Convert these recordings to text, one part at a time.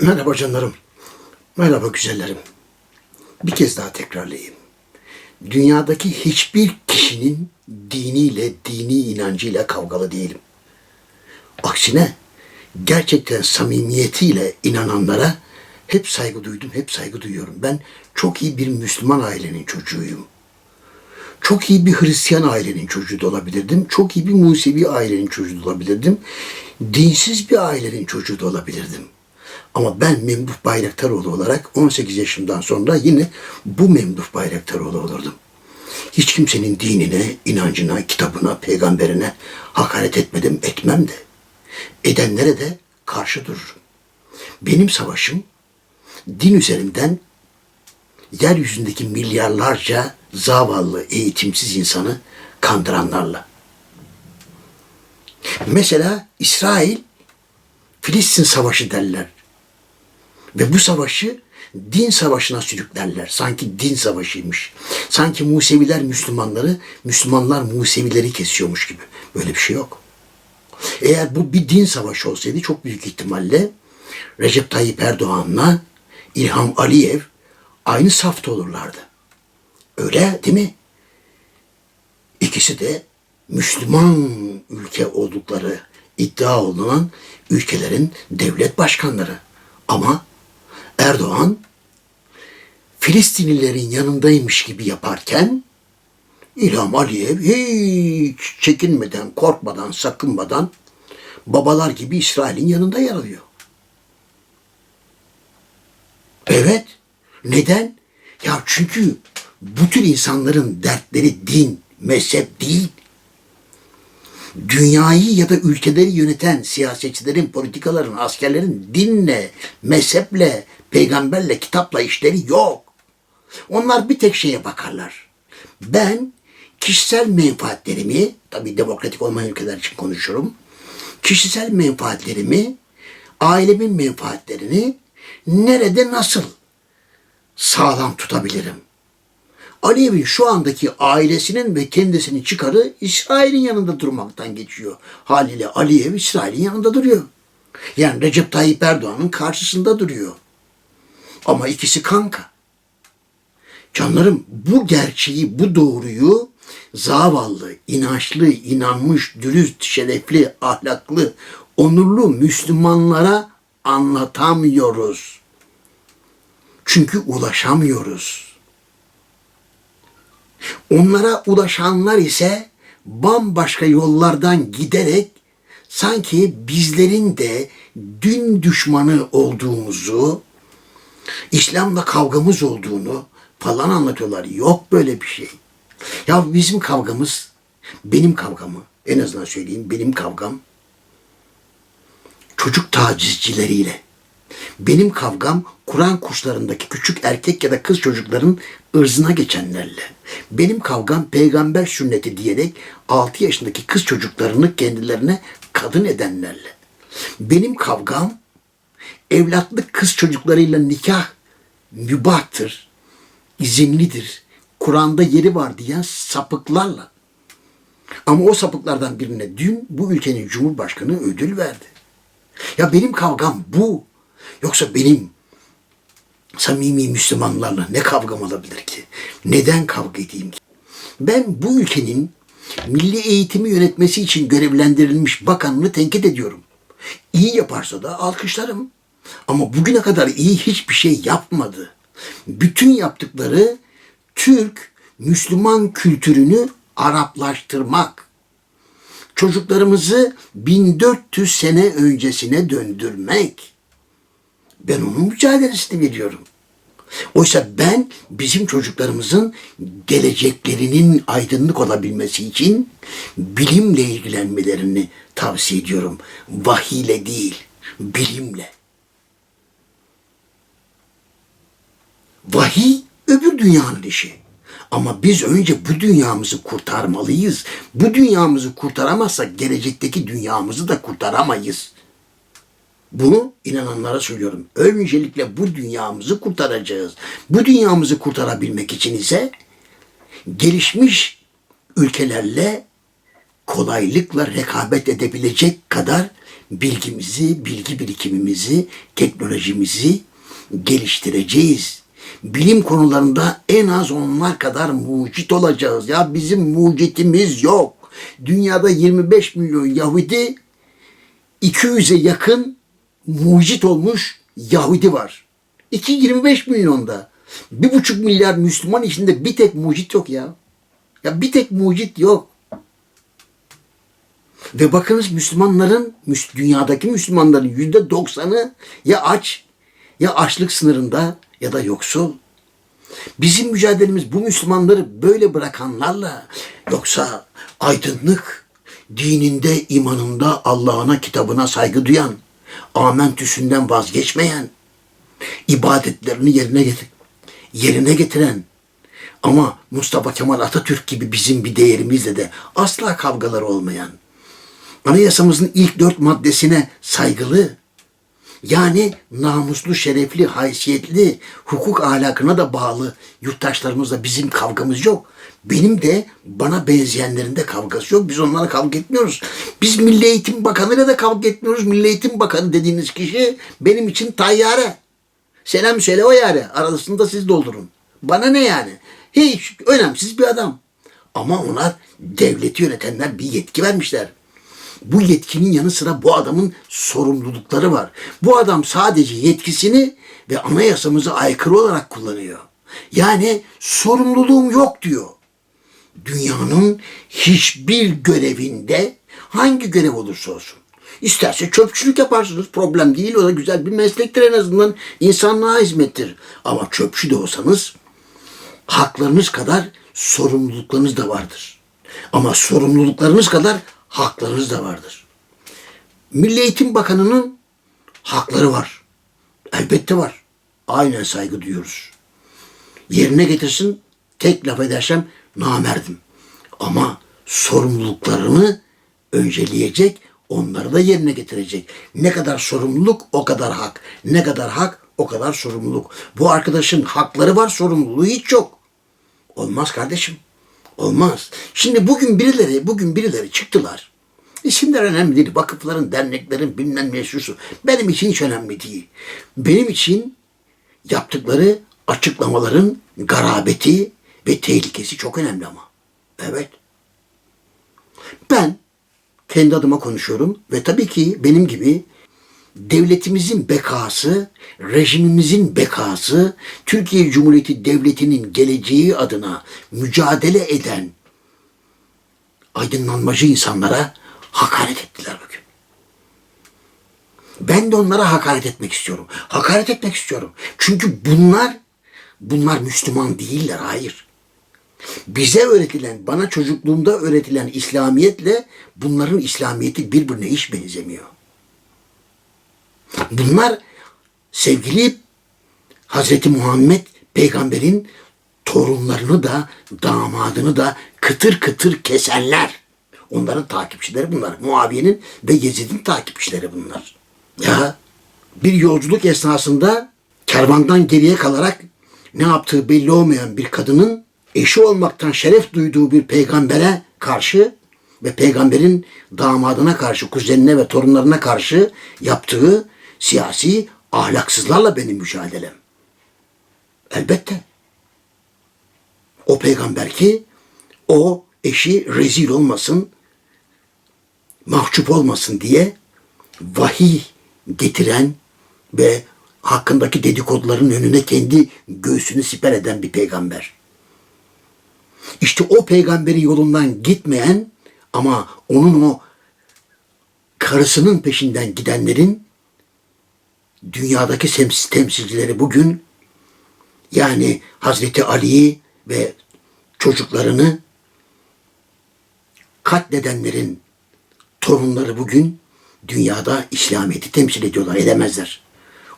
Merhaba canlarım. Merhaba güzellerim. Bir kez daha tekrarlayayım. Dünyadaki hiçbir kişinin diniyle, dini inancıyla kavgalı değilim. Aksine gerçekten samimiyetiyle inananlara hep saygı duydum, hep saygı duyuyorum. Ben çok iyi bir Müslüman ailenin çocuğuyum. Çok iyi bir Hristiyan ailenin çocuğu da olabilirdim. Çok iyi bir Musevi ailenin çocuğu da olabilirdim. Dinsiz bir ailenin çocuğu da olabilirdim. Ama ben Memduh Bayraktaroğlu olarak 18 yaşımdan sonra yine bu Memduh Bayraktaroğlu olurdum. Hiç kimsenin dinine, inancına, kitabına, peygamberine hakaret etmedim, etmem de. Edenlere de karşı dururum. Benim savaşım din üzerinden yeryüzündeki milyarlarca zavallı, eğitimsiz insanı kandıranlarla. Mesela İsrail Filistin Savaşı derler. Ve bu savaşı din savaşına sürüklerler. Sanki din savaşıymış. Sanki Museviler Müslümanları, Müslümanlar Musevileri kesiyormuş gibi. Böyle bir şey yok. Eğer bu bir din savaşı olsaydı çok büyük ihtimalle Recep Tayyip Erdoğan'la İlham Aliyev aynı safta olurlardı. Öyle değil mi? İkisi de Müslüman ülke oldukları iddia olunan ülkelerin devlet başkanları. Ama Erdoğan Filistinlilerin yanındaymış gibi yaparken İlham Aliyev hiç çekinmeden, korkmadan, sakınmadan babalar gibi İsrail'in yanında yer alıyor. Evet. Neden? Ya çünkü bu tür insanların dertleri din, mezhep değil. Dünyayı ya da ülkeleri yöneten siyasetçilerin, politikaların, askerlerin dinle, mezheple, peygamberle, kitapla işleri yok. Onlar bir tek şeye bakarlar. Ben kişisel menfaatlerimi, tabii demokratik olmayan ülkeler için konuşuyorum. Kişisel menfaatlerimi, ailemin menfaatlerini nerede nasıl sağlam tutabilirim? Aliyev'in şu andaki ailesinin ve kendisinin çıkarı İsrail'in yanında durmaktan geçiyor. Haliyle Aliyev İsrail'in yanında duruyor. Yani Recep Tayyip Erdoğan'ın karşısında duruyor. Ama ikisi kanka. Canlarım bu gerçeği, bu doğruyu zavallı, inançlı, inanmış, dürüst, şerefli, ahlaklı, onurlu Müslümanlara anlatamıyoruz. Çünkü ulaşamıyoruz. Onlara ulaşanlar ise bambaşka yollardan giderek sanki bizlerin de din düşmanı olduğumuzu, İslam'la kavgamız olduğunu falan anlatıyorlar. Yok böyle bir şey. Ya bizim kavgamız, benim kavgamı, en azından söyleyeyim benim kavgam çocuk tacizcileriyle. Benim kavgam Kur'an kurslarındaki küçük erkek ya da kız çocukların ırzına geçenlerle. Benim kavgam peygamber sünneti diyerek 6 yaşındaki kız çocuklarını kendilerine kadın edenlerle. Benim kavgam evlatlık kız çocuklarıyla nikah mübahtır, izinlidir, Kur'an'da yeri var diyen sapıklarla. Ama o sapıklardan birine dün bu ülkenin Cumhurbaşkanı ödül verdi. Ya benim kavgam bu. Yoksa benim samimi Müslümanlarla ne kavgam olabilir ki? Neden kavga edeyim ki? Ben bu ülkenin milli eğitimi yönetmesi için görevlendirilmiş bakanını tenkit ediyorum. İyi yaparsa da alkışlarım. Ama bugüne kadar iyi hiçbir şey yapmadı. Bütün yaptıkları Türk Müslüman kültürünü Araplaştırmak. Çocuklarımızı 1400 sene öncesine döndürmek. Ben onun mücadelesini veriyorum. Oysa ben bizim çocuklarımızın geleceklerinin aydınlık olabilmesi için bilimle ilgilenmelerini tavsiye ediyorum. Vahiyle değil, bilimle. Vahiy öbür dünyanın işi. Ama biz önce bu dünyamızı kurtarmalıyız. Bu dünyamızı kurtaramazsak gelecekteki dünyamızı da kurtaramayız. Bunu inananlara söylüyorum. Öncelikle bu dünyamızı kurtaracağız. Bu dünyamızı kurtarabilmek için ise gelişmiş ülkelerle kolaylıkla rekabet edebilecek kadar bilgimizi, bilgi birikimimizi, teknolojimizi geliştireceğiz. Bilim konularında en az onlar kadar mucit olacağız. Ya bizim mucitimiz yok. Dünyada 25 milyon Yahudi 200'e yakın mucit olmuş Yahudi var. 2-25 milyonda. Bir buçuk milyar Müslüman içinde bir tek mucit yok ya. Ya bir tek mucit yok. Ve bakınız Müslümanların, Müs- dünyadaki Müslümanların yüzde doksanı ya aç, ya açlık sınırında ya da yoksul. Bizim mücadelemiz bu Müslümanları böyle bırakanlarla yoksa aydınlık, dininde, imanında, Allah'ına, kitabına saygı duyan, amentüsünden vazgeçmeyen, ibadetlerini yerine getir yerine getiren ama Mustafa Kemal Atatürk gibi bizim bir değerimizle de asla kavgalar olmayan, anayasamızın ilk dört maddesine saygılı, yani namuslu, şerefli, haysiyetli, hukuk ahlakına da bağlı yurttaşlarımızla bizim kavgamız yok. Benim de bana benzeyenlerin de kavgası yok. Biz onlarla kavga etmiyoruz. Biz Milli Eğitim Bakanı'yla da kavga etmiyoruz. Milli Eğitim Bakanı dediğiniz kişi benim için tayyare. Selam söyle o yani. Arasında siz doldurun. Bana ne yani? Hiç önemsiz bir adam. Ama onlar devleti yönetenler bir yetki vermişler. Bu yetkinin yanı sıra bu adamın sorumlulukları var. Bu adam sadece yetkisini ve anayasamıza aykırı olarak kullanıyor. Yani sorumluluğum yok diyor. Dünyanın hiçbir görevinde hangi görev olursa olsun. İsterse çöpçülük yaparsınız problem değil. O da güzel bir meslektir en azından. insanlığa hizmettir. Ama çöpçü de olsanız haklarınız kadar sorumluluklarınız da vardır. Ama sorumluluklarınız kadar haklarınız da vardır. Milli Eğitim Bakanı'nın hakları var. Elbette var. Aynen saygı duyuyoruz. Yerine getirsin tek laf edersem namerdim. Ama sorumluluklarını önceleyecek, onları da yerine getirecek. Ne kadar sorumluluk o kadar hak. Ne kadar hak o kadar sorumluluk. Bu arkadaşın hakları var, sorumluluğu hiç yok. Olmaz kardeşim. Olmaz. Şimdi bugün birileri, bugün birileri çıktılar. İsimler önemli değil. Vakıfların, derneklerin, bilmem ne. Benim için hiç önemli değil. Benim için yaptıkları açıklamaların garabeti ve tehlikesi çok önemli ama. Evet. Ben kendi adıma konuşuyorum ve tabii ki benim gibi devletimizin bekası, rejimimizin bekası, Türkiye Cumhuriyeti Devleti'nin geleceği adına mücadele eden aydınlanmacı insanlara hakaret ettiler bugün. Ben de onlara hakaret etmek istiyorum. Hakaret etmek istiyorum. Çünkü bunlar bunlar Müslüman değiller. Hayır. Bize öğretilen, bana çocukluğumda öğretilen İslamiyetle bunların İslamiyeti birbirine hiç benzemiyor. Bunlar sevgili Hazreti Muhammed peygamberin torunlarını da damadını da kıtır kıtır kesenler. Onların takipçileri bunlar. Muaviye'nin ve Yezid'in takipçileri bunlar. Ya bir yolculuk esnasında kervandan geriye kalarak ne yaptığı belli olmayan bir kadının eşi olmaktan şeref duyduğu bir peygambere karşı ve peygamberin damadına karşı, kuzenine ve torunlarına karşı yaptığı siyasi ahlaksızlarla benim mücadelem. Elbette. O peygamber ki o eşi rezil olmasın, mahcup olmasın diye vahiy getiren ve hakkındaki dedikoduların önüne kendi göğsünü siper eden bir peygamber. İşte o peygamberin yolundan gitmeyen ama onun o karısının peşinden gidenlerin dünyadaki temsil- temsilcileri bugün yani Hazreti Ali'yi ve çocuklarını katledenlerin torunları bugün dünyada İslamiyet'i temsil ediyorlar, edemezler.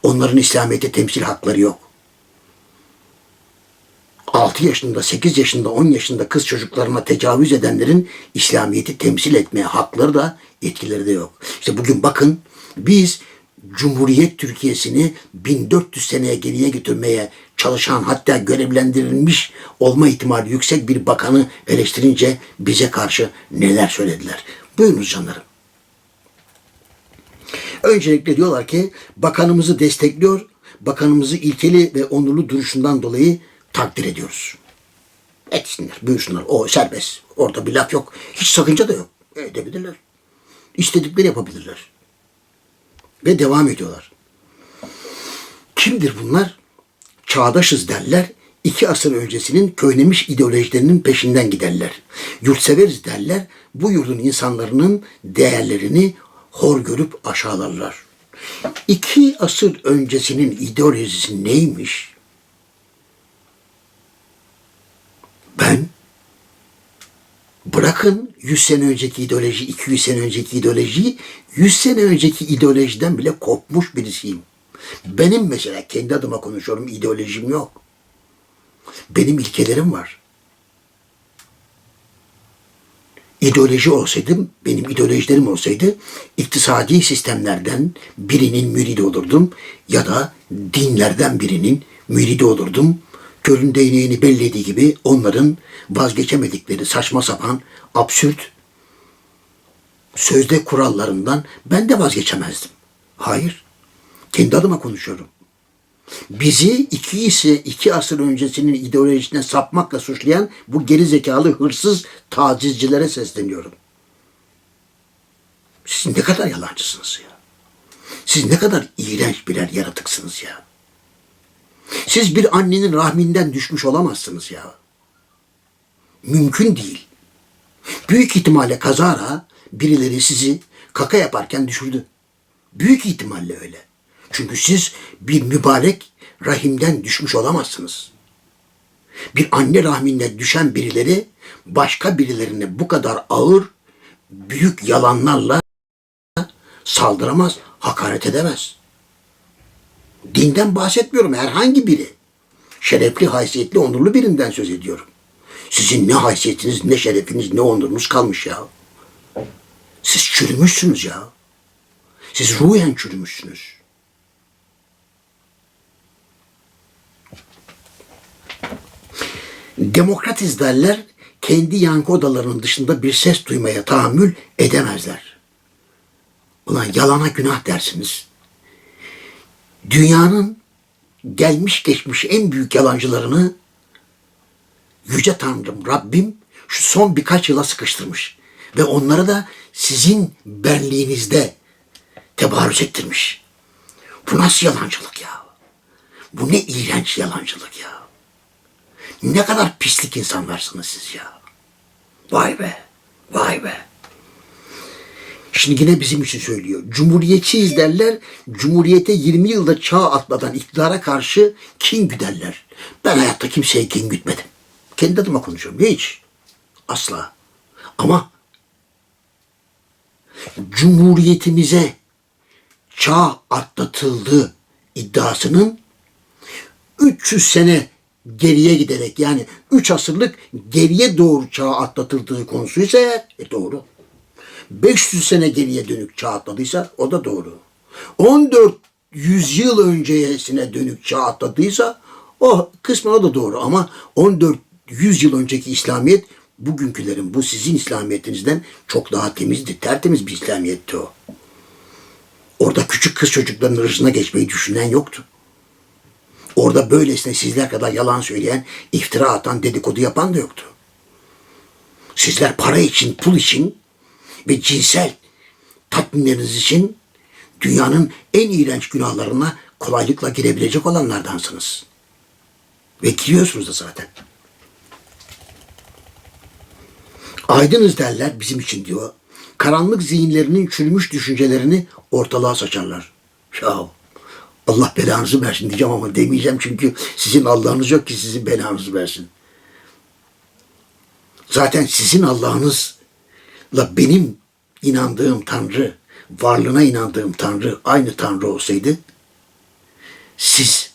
Onların İslamiyet'i temsil hakları yok. 6 yaşında, 8 yaşında, 10 yaşında kız çocuklarına tecavüz edenlerin İslamiyet'i temsil etmeye hakları da etkileri de yok. İşte bugün bakın biz Cumhuriyet Türkiye'sini 1400 seneye geriye götürmeye çalışan hatta görevlendirilmiş olma ihtimali yüksek bir bakanı eleştirince bize karşı neler söylediler. Buyurunuz canlarım. Öncelikle diyorlar ki bakanımızı destekliyor, bakanımızı ilkeli ve onurlu duruşundan dolayı takdir ediyoruz. Etsinler, buyursunlar. O serbest. Orada bir laf yok. Hiç sakınca da yok. Edebilirler. İstedikleri yapabilirler. Ve devam ediyorlar. Kimdir bunlar? Çağdaşız derler. İki asır öncesinin köynemiş ideolojilerinin peşinden giderler. Yurtseveriz derler. Bu yurdun insanların değerlerini hor görüp aşağılarlar. İki asır öncesinin ideolojisi neymiş? Ben bırakın 100 sene önceki ideoloji, 200 sene önceki ideolojiyi, 100 sene önceki ideolojiden bile kopmuş birisiyim. Benim mesela kendi adıma konuşuyorum, ideolojim yok. Benim ilkelerim var. İdeoloji olsaydım, benim ideolojilerim olsaydı iktisadi sistemlerden birinin müridi olurdum ya da dinlerden birinin müridi olurdum. Körün değneğini bellediği gibi onların vazgeçemedikleri saçma sapan, absürt sözde kurallarından ben de vazgeçemezdim. Hayır. Kendi adıma konuşuyorum. Bizi iki ise iki asır öncesinin ideolojisine sapmakla suçlayan bu geri zekalı hırsız tacizcilere sesleniyorum. Siz ne kadar yalancısınız ya. Siz ne kadar iğrenç birer yaratıksınız ya. Siz bir annenin rahminden düşmüş olamazsınız ya. Mümkün değil. Büyük ihtimalle kazara birileri sizi kaka yaparken düşürdü. Büyük ihtimalle öyle. Çünkü siz bir mübarek rahimden düşmüş olamazsınız. Bir anne rahminden düşen birileri başka birilerine bu kadar ağır, büyük yalanlarla saldıramaz, hakaret edemez. Dinden bahsetmiyorum herhangi biri. Şerefli, haysiyetli, onurlu birinden söz ediyorum. Sizin ne haysiyetiniz, ne şerefiniz, ne onurunuz kalmış ya. Siz çürümüşsünüz ya. Siz ruhen çürümüşsünüz. Demokratiz derler, kendi yankı odalarının dışında bir ses duymaya tahammül edemezler. Ulan yalana günah dersiniz. Dünyanın gelmiş geçmiş en büyük yalancılarını Yüce Tanrım, Rabbim şu son birkaç yıla sıkıştırmış. Ve onları da sizin benliğinizde tebarüz ettirmiş. Bu nasıl yalancılık ya? Bu ne iğrenç yalancılık ya? Ne kadar pislik insanlarsınız siz ya. Vay be, vay be. Şimdi yine bizim için söylüyor. Cumhuriyetçiyiz derler. Cumhuriyete 20 yılda çağ atmadan iktidara karşı kin güderler. Ben hayatta kimseye kin gütmedim. Kendi adıma konuşuyorum. Hiç. Asla. Ama Cumhuriyetimize çağ atlatıldı iddiasının 300 sene geriye giderek yani 3 asırlık geriye doğru çağ atlatıldığı konusuysa eğer e doğru. 500 sene geriye dönük çağ atladıysa o da doğru. 14 yüzyıl öncesine dönük çağ atladıysa o kısmen o da doğru ama 14 100 yıl önceki İslamiyet bugünkülerin bu sizin İslamiyetinizden çok daha temizdi. Tertemiz bir İslamiyetti o. Orada küçük kız çocukların hırsına geçmeyi düşünen yoktu. Orada böylesine sizler kadar yalan söyleyen, iftira atan, dedikodu yapan da yoktu. Sizler para için, pul için ve cinsel tatminleriniz için dünyanın en iğrenç günahlarına kolaylıkla girebilecek olanlardansınız. Ve giriyorsunuz da zaten. Aydınız derler bizim için diyor. Karanlık zihinlerinin çürümüş düşüncelerini ortalığa saçarlar. Ya Allah belanızı versin diyeceğim ama demeyeceğim çünkü sizin Allah'ınız yok ki sizin belanızı versin. Zaten sizin Allah'ınızla benim inandığım Tanrı, varlığına inandığım Tanrı aynı Tanrı olsaydı siz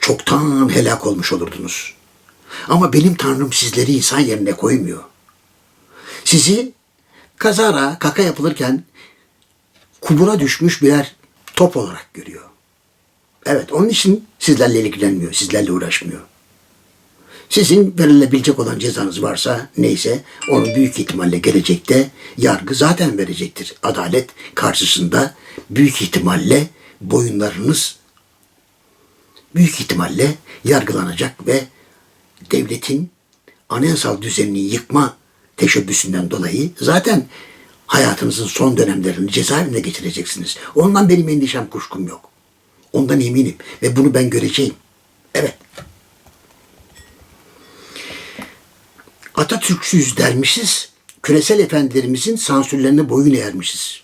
çoktan helak olmuş olurdunuz. Ama benim Tanrım sizleri insan yerine koymuyor. Sizi kazara kaka yapılırken kubura düşmüş birer top olarak görüyor. Evet onun için sizlerle ilgilenmiyor, sizlerle uğraşmıyor. Sizin verilebilecek olan cezanız varsa neyse onu büyük ihtimalle gelecekte yargı zaten verecektir. Adalet karşısında büyük ihtimalle boyunlarınız büyük ihtimalle yargılanacak ve devletin anayasal düzenini yıkma teşebbüsünden dolayı zaten hayatınızın son dönemlerini cezaevinde geçireceksiniz. Ondan benim endişem kuşkum yok. Ondan eminim ve bunu ben göreceğim. Evet. Atatürkçüyüz dermişiz, küresel efendilerimizin sansürlerine boyun eğermişiz.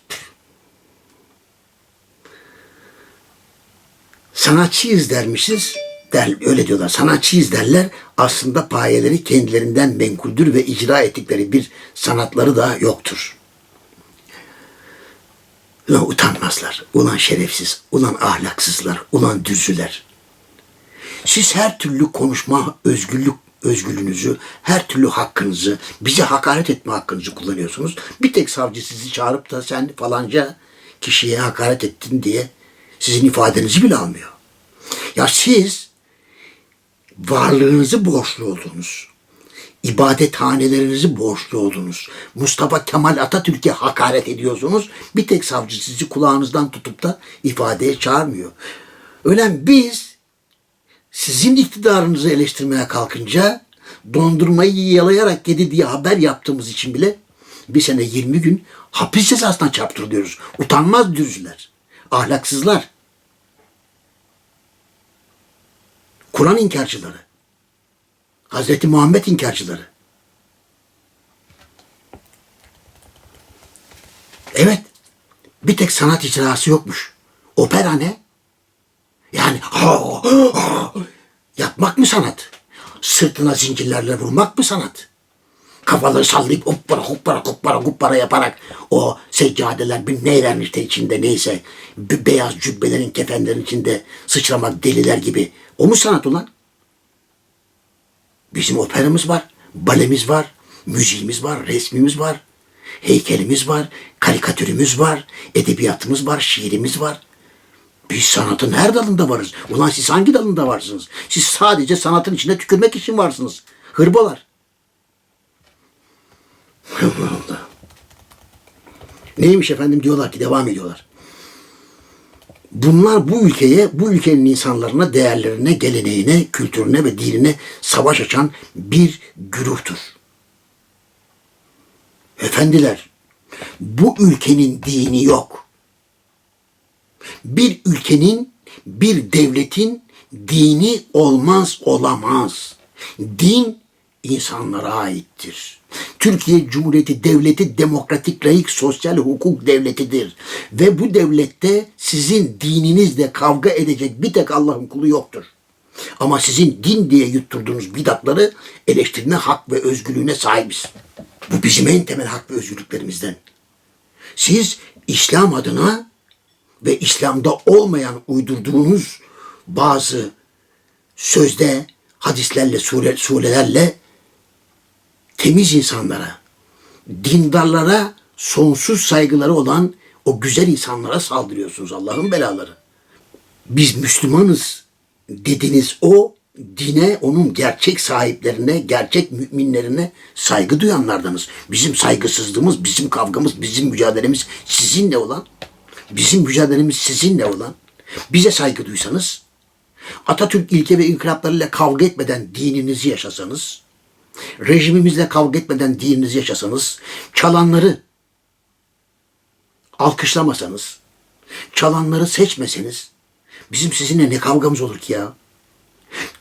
Sanatçıyız dermişiz, der, öyle diyorlar, sanatçıyız derler. Aslında payeleri kendilerinden menkuldür ve icra ettikleri bir sanatları da yoktur. Ulan utanmazlar, ulan şerefsiz, ulan ahlaksızlar, ulan düzüler. Siz her türlü konuşma özgürlük özgürlüğünüzü, her türlü hakkınızı, bize hakaret etme hakkınızı kullanıyorsunuz. Bir tek savcı sizi çağırıp da sen falanca kişiye hakaret ettin diye sizin ifadenizi bile almıyor. Ya siz varlığınızı borçlu oldunuz. İbadethanelerinizi borçlu oldunuz. Mustafa Kemal Atatürk'e hakaret ediyorsunuz. Bir tek savcı sizi kulağınızdan tutup da ifadeye çağırmıyor. Öyle biz sizin iktidarınızı eleştirmeye kalkınca dondurmayı yalayarak yedi diye haber yaptığımız için bile bir sene 20 gün hapis cezasına çarptırılıyoruz. Utanmaz düzler, ahlaksızlar, Kur'an inkarcıları, Hazreti Muhammed inkarcıları. Evet, bir tek sanat icrası yokmuş. Opera ne? Yani yapmak mı sanat? Sırtına zincirlerle vurmak mı sanat? Kafaları sallayıp hoppara hoppara hoppara hoppara yaparak o seccadeler bir neyler işte içinde neyse bir beyaz cübbelerin kefenlerin içinde sıçramak deliler gibi. O mu sanat ulan? Bizim operamız var, balemiz var, müziğimiz var, resmimiz var, heykelimiz var, karikatürümüz var, edebiyatımız var, şiirimiz var. Biz sanatın her dalında varız. Ulan siz hangi dalında varsınız? Siz sadece sanatın içinde tükürmek için varsınız. Hırbolar. Allah Allah. Neymiş efendim diyorlar ki devam ediyorlar. Bunlar bu ülkeye, bu ülkenin insanlarına, değerlerine, geleneğine, kültürüne ve dinine savaş açan bir güruhtur. Efendiler, bu ülkenin dini yok bir ülkenin, bir devletin dini olmaz olamaz. Din insanlara aittir. Türkiye Cumhuriyeti Devleti demokratik, layık, sosyal hukuk devletidir. Ve bu devlette sizin dininizle kavga edecek bir tek Allah'ın kulu yoktur. Ama sizin din diye yutturduğunuz bidatları eleştirme hak ve özgürlüğüne sahibiz. Bu bizim en temel hak ve özgürlüklerimizden. Siz İslam adına ve İslam'da olmayan uydurduğunuz bazı sözde hadislerle, sure, surelerle temiz insanlara, dindarlara sonsuz saygıları olan o güzel insanlara saldırıyorsunuz Allah'ın belaları. Biz Müslümanız dediniz o dine, onun gerçek sahiplerine, gerçek müminlerine saygı duyanlardanız. Bizim saygısızlığımız, bizim kavgamız, bizim mücadelemiz sizinle olan Bizim mücadelemiz sizinle olan. Bize saygı duysanız, Atatürk ilke ve inkılaplarıyla kavga etmeden dininizi yaşasanız, rejimimizle kavga etmeden dininizi yaşasanız, çalanları alkışlamasanız, çalanları seçmeseniz, bizim sizinle ne kavgamız olur ki ya?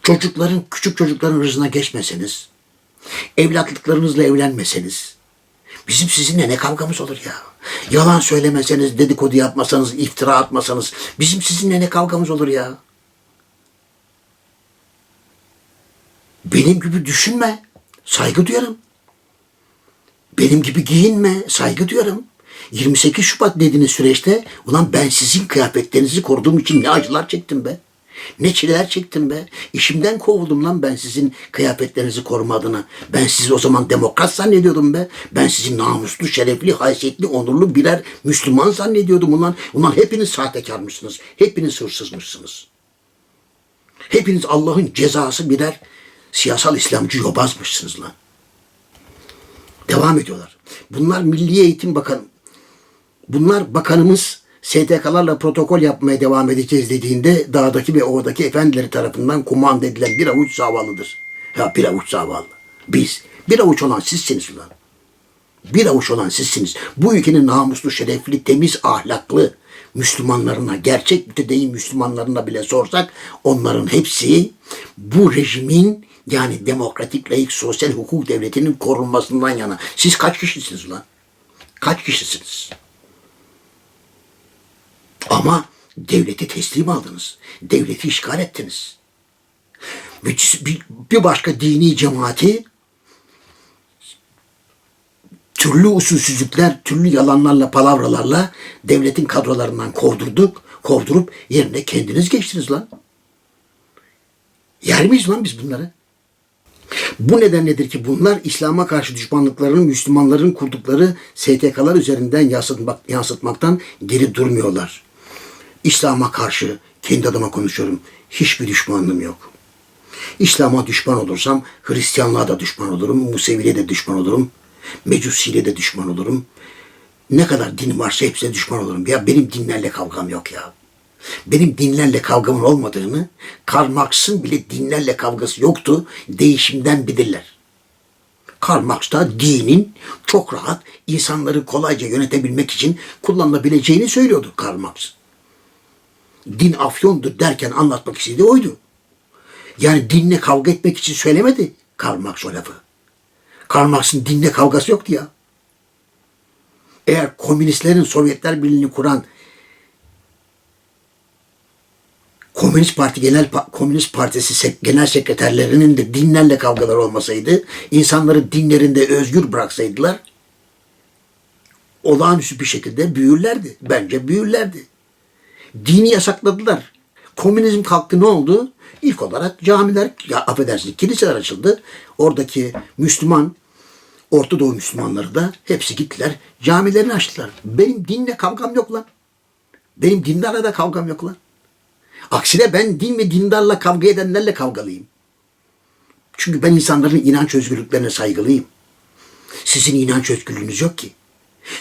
Çocukların, küçük çocukların rızına geçmeseniz, evlatlıklarınızla evlenmeseniz, bizim sizinle ne kavgamız olur ya? Yalan söylemeseniz, dedikodu yapmasanız, iftira atmasanız bizim sizinle ne kavgamız olur ya? Benim gibi düşünme, saygı duyarım. Benim gibi giyinme, saygı duyarım. 28 Şubat dediğiniz süreçte ulan ben sizin kıyafetlerinizi koruduğum için ne acılar çektim be. Ne çileler çektim be. İşimden kovuldum lan ben sizin kıyafetlerinizi koruma adına. Ben sizi o zaman demokrat zannediyordum be. Ben sizi namuslu, şerefli, haysiyetli, onurlu birer Müslüman zannediyordum ulan. Ulan hepiniz sahtekarmışsınız. Hepiniz hırsızmışsınız. Hepiniz Allah'ın cezası birer siyasal İslamcı yobazmışsınız lan. Devam ediyorlar. Bunlar Milli Eğitim Bakanı. Bunlar bakanımız STK'larla protokol yapmaya devam edeceğiz dediğinde dağdaki ve ovadaki efendileri tarafından kumanda edilen bir avuç zavallıdır. Ya bir avuç zavallı. Biz. Bir avuç olan sizsiniz ulan. Bir avuç olan sizsiniz. Bu ülkenin namuslu, şerefli, temiz, ahlaklı Müslümanlarına, gerçek mütedeyyin Müslümanlarına bile sorsak onların hepsi bu rejimin yani demokratik, layık, sosyal hukuk devletinin korunmasından yana. Siz kaç kişisiniz lan? Kaç kişisiniz? Ama devleti teslim aldınız. Devleti işgal ettiniz. Bir, başka dini cemaati türlü usulsüzlükler, türlü yalanlarla, palavralarla devletin kadrolarından kovdurduk. Kovdurup yerine kendiniz geçtiniz lan. Yer miyiz lan biz bunları? Bu nedenledir ki bunlar İslam'a karşı düşmanlıklarını Müslümanların kurdukları STK'lar üzerinden yansıtmak, yansıtmaktan geri durmuyorlar. İslam'a karşı kendi adıma konuşuyorum. Hiçbir düşmanlığım yok. İslam'a düşman olursam Hristiyanlığa da düşman olurum, Musevi'ye de düşman olurum, Mecusi'yle de düşman olurum. Ne kadar din varsa hepsine düşman olurum. Ya benim dinlerle kavgam yok ya. Benim dinlerle kavgamın olmadığını, Karl Marx'ın bile dinlerle kavgası yoktu, değişimden bilirler. Karl Marx da dinin çok rahat insanları kolayca yönetebilmek için kullanılabileceğini söylüyordu Karl Marx. Din afyondur derken anlatmak istediği oydu. Yani dinle kavga etmek için söylemedi Karl Marx o lafı. Karl Marx'ın dinle kavgası yoktu ya. Eğer komünistlerin Sovyetler Birliği'ni kuran Komünist Parti Genel Komünist Partisi genel sekreterlerinin de dinlerle kavgalar olmasaydı, insanları dinlerinde özgür bıraksaydılar, olağanüstü bir şekilde büyürlerdi. Bence büyürlerdi. Dini yasakladılar. Komünizm kalktı ne oldu? İlk olarak camiler, ya affedersiniz kiliseler açıldı. Oradaki Müslüman, Orta Doğu Müslümanları da hepsi gittiler. Camilerini açtılar. Benim dinle kavgam yok lan. Benim dindarla da kavgam yok lan. Aksine ben din ve dindarla kavga edenlerle kavgalıyım. Çünkü ben insanların inanç özgürlüklerine saygılıyım. Sizin inanç özgürlüğünüz yok ki.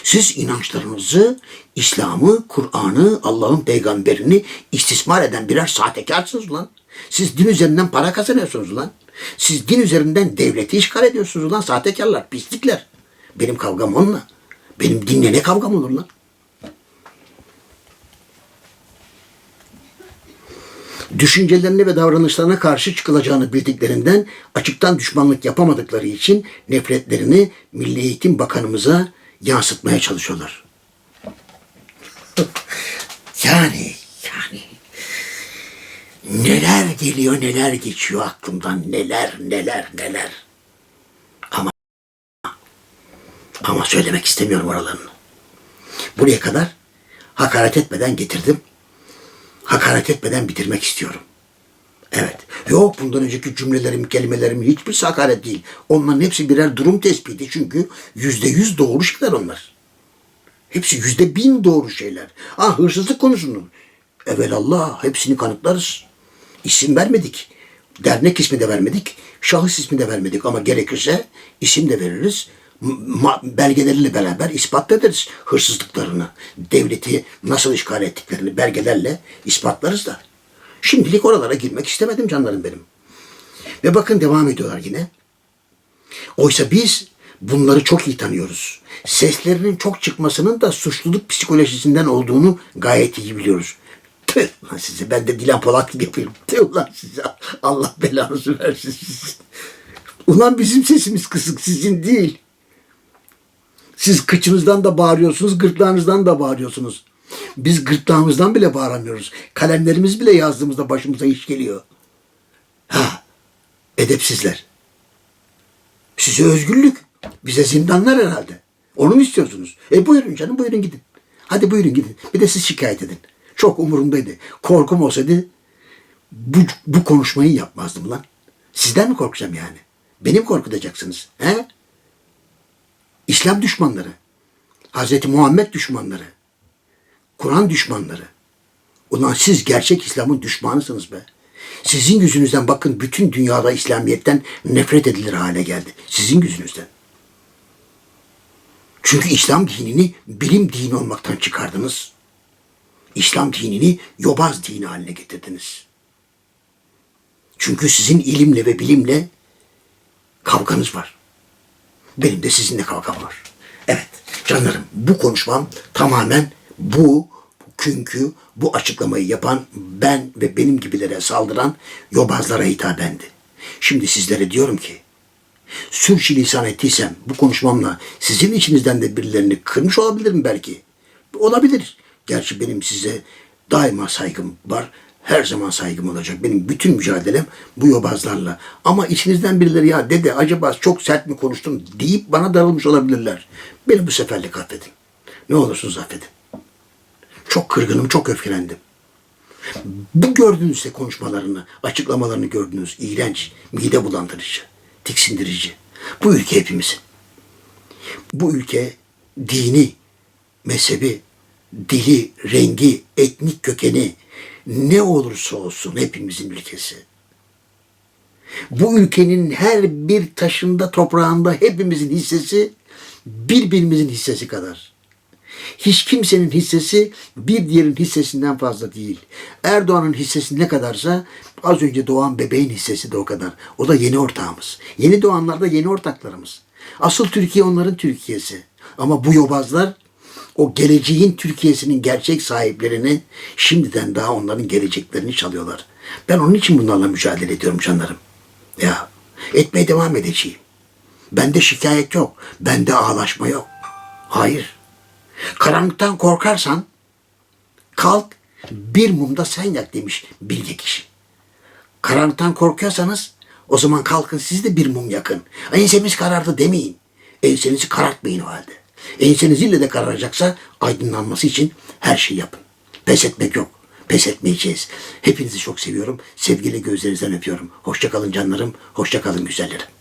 Siz inançlarınızı, İslam'ı, Kur'an'ı, Allah'ın peygamberini istismar eden birer sahtekarsınız lan. Siz din üzerinden para kazanıyorsunuz lan. Siz din üzerinden devleti işgal ediyorsunuz lan sahtekarlar, pislikler. Benim kavgam onunla. Benim dinle ne kavgam olur lan? düşüncelerine ve davranışlarına karşı çıkılacağını bildiklerinden açıktan düşmanlık yapamadıkları için nefretlerini Milli Eğitim Bakanımıza yansıtmaya çalışıyorlar. yani, yani neler geliyor neler geçiyor aklımdan neler neler neler. Ama ama söylemek istemiyorum oralarını. Buraya kadar hakaret etmeden getirdim hakaret etmeden bitirmek istiyorum. Evet. Yok bundan önceki cümlelerim, kelimelerim hiçbir hakaret değil. Onların hepsi birer durum tespiti. Çünkü yüzde yüz doğru şeyler onlar. Hepsi yüzde bin doğru şeyler. Ah hırsızlık konusunu. Evelallah hepsini kanıtlarız. İsim vermedik. Dernek ismi de vermedik. Şahıs ismi de vermedik ama gerekirse isim de veririz. Ma- belgeleriyle beraber ispat ederiz hırsızlıklarını. Devleti nasıl işgal ettiklerini belgelerle ispatlarız da. Şimdilik oralara girmek istemedim canlarım benim. Ve bakın devam ediyorlar yine. Oysa biz bunları çok iyi tanıyoruz. Seslerinin çok çıkmasının da suçluluk psikolojisinden olduğunu gayet iyi biliyoruz. Tüh lan size ben de Dilan Polat gibi yapıyorum. Tüh lan size Allah belanızı versin sizin. Ulan bizim sesimiz kısık sizin değil. Siz kıçınızdan da bağırıyorsunuz, gırtlağınızdan da bağırıyorsunuz. Biz gırtlağımızdan bile bağıramıyoruz. Kalemlerimiz bile yazdığımızda başımıza iş geliyor. Ha, edepsizler. Size özgürlük, bize zindanlar herhalde. Onu mu istiyorsunuz? E buyurun canım, buyurun gidin. Hadi buyurun gidin. Bir de siz şikayet edin. Çok umurumdaydı. Korkum olsaydı bu, bu konuşmayı yapmazdım lan. Sizden mi korkacağım yani? Beni mi korkutacaksınız? He? İslam düşmanları, Hazreti Muhammed düşmanları, Kur'an düşmanları. Ulan siz gerçek İslam'ın düşmanısınız be. Sizin yüzünüzden bakın bütün dünyada İslamiyet'ten nefret edilir hale geldi. Sizin yüzünüzden. Çünkü İslam dinini bilim dini olmaktan çıkardınız. İslam dinini yobaz dini haline getirdiniz. Çünkü sizin ilimle ve bilimle kavganız var. Benim de sizinle kavgam var. Evet canlarım bu konuşmam tamamen bu, künkü, bu açıklamayı yapan ben ve benim gibilere saldıran yobazlara hitabendi. Şimdi sizlere diyorum ki sürçülisan ettiysem bu konuşmamla sizin içinizden de birilerini kırmış olabilirim belki. Olabilir. Gerçi benim size daima saygım var. Her zaman saygım olacak. Benim bütün mücadelem bu yobazlarla. Ama içinizden birileri ya dede acaba çok sert mi konuştum deyip bana darılmış olabilirler. Beni bu seferlik affedin. Ne olursunuz affedin. Çok kırgınım, çok öfkelendim. Bu gördüğünüzde konuşmalarını, açıklamalarını gördünüz. İğrenç, mide bulandırıcı, tiksindirici. Bu ülke hepimizin. Bu ülke dini, mezhebi, dili, rengi, etnik kökeni ne olursa olsun hepimizin ülkesi. Bu ülkenin her bir taşında, toprağında hepimizin hissesi birbirimizin hissesi kadar. Hiç kimsenin hissesi bir diğerinin hissesinden fazla değil. Erdoğan'ın hissesi ne kadarsa az önce doğan bebeğin hissesi de o kadar. O da yeni ortağımız. Yeni doğanlar da yeni ortaklarımız. Asıl Türkiye onların Türkiye'si. Ama bu yobazlar o geleceğin Türkiye'sinin gerçek sahiplerini şimdiden daha onların geleceklerini çalıyorlar. Ben onun için bunlarla mücadele ediyorum canlarım. Ya etmeye devam edeceğim. Bende şikayet yok. Bende ağlaşma yok. Hayır. Karanlıktan korkarsan kalk bir mumda sen yak demiş bilge kişi. Karanlıktan korkuyorsanız o zaman kalkın siz de bir mum yakın. Ensemiz karardı demeyin. Ensenizi karartmayın o halde. Enseniz ille de kararacaksa aydınlanması için her şeyi yapın. Pes etmek yok. Pes etmeyeceğiz. Hepinizi çok seviyorum. Sevgili gözlerinizden öpüyorum. Hoşça kalın canlarım. Hoşça kalın güzellerim.